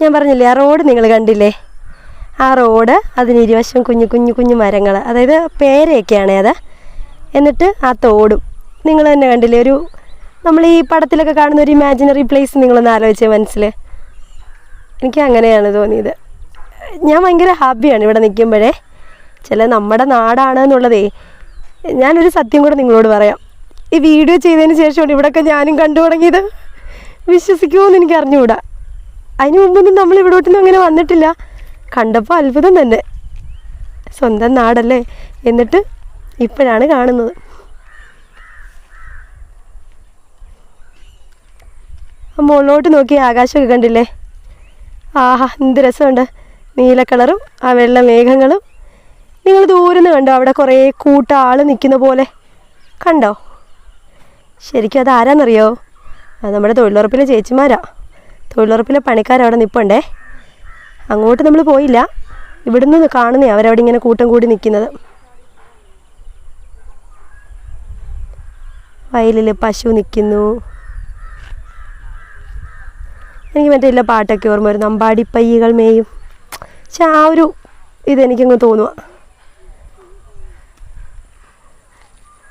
ഞാൻ പറഞ്ഞില്ലേ ആ റോഡ് നിങ്ങൾ കണ്ടില്ലേ? ആ റോഡ് അതിന് ഇരുവശം കുഞ്ഞു കുഞ്ഞു കുഞ്ഞു മരങ്ങൾ അതായത് പേരയൊക്കെയാണ് അത്. എന്നിട്ട് ആ തോടും. നിങ്ങൾ തന്നെ കണ്ടില്ലേ ഒരു നമ്മൾ ഈ പടത്തിലൊക്കെ കാണുന്ന ഒരു ഇമാജിനറി പ്ലേസ് നിങ്ങളൊന്ന് ആലോചിച്ചേ മനസ്സിൽ എനിക്ക് അങ്ങനെയാണ് തോന്നിയത്. ഞാൻ ഭയങ്കര ഹാപ്പിയാണ് ഇവിടെ നിൽക്കുമ്പോഴേ. ചില നമ്മുടെ നാടാണ് എന്നുള്ളതേ. ഞാനൊരു സത്യം കൂടെ നിങ്ങളോട് പറയാം. ഈ വീഡിയോ ചെയ്തതിന് ശേഷമാണ് ഇവിടെയൊക്കെ ഞാനും കണ്ടു തുടങ്ങിയത്. വിശ്വസിക്കുമോ എന്ന് എനിക്ക് അറിഞ്ഞുകൂടാ. അതിന് മുമ്പൊന്നും നമ്മൾ ഇവിടോട്ടൊന്നും അങ്ങനെ വന്നിട്ടില്ല. കണ്ടപ്പോൾ അത്ഭുതം തന്നെ. സ്വന്തം നാടല്ലേ? എന്നിട്ട് ഇപ്പോഴാണ് കാണുന്നത്. മുകളിലോട്ട് നോക്കി ആകാശമൊക്കെ കണ്ടില്ലേ? ആഹാ എന്ത് രസമുണ്ട്. നീല കളറും ആ വെള്ള മേഘങ്ങളും. നിങ്ങൾ ദൂരെന്ന് കണ്ടോ? അവിടെ കുറേ കൂട്ട ആൾ നിൽക്കുന്ന പോലെ. കണ്ടോ? ശരിക്കും അത് ആരാന്നറിയോ അത് നമ്മുടെ തൊഴിലുറപ്പിലെ ചേച്ചിമാരാ. തൊഴിലുറപ്പിലെ പണിക്കാർ അവിടെ നിൽപ്പുണ്ടേ അങ്ങോട്ട് നമ്മൾ പോയില്ല. ഇവിടുന്ന് കാണുന്നേ അവരവിടെ ഇങ്ങനെ കൂട്ടം കൂടി നിൽക്കുന്നത് വയലിൽ പശു നിൽക്കുന്നു എനിക്ക് മറ്റേ ഇല്ല പാട്ടൊക്കെ ഓർമ്മ വരുന്നു. അമ്പാടി പയ്യകൾ മേയും. പക്ഷെ ആ ഒരു ഇതെനിക്കങ്ങ് തോന്നുക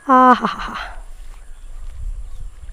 ആഹാ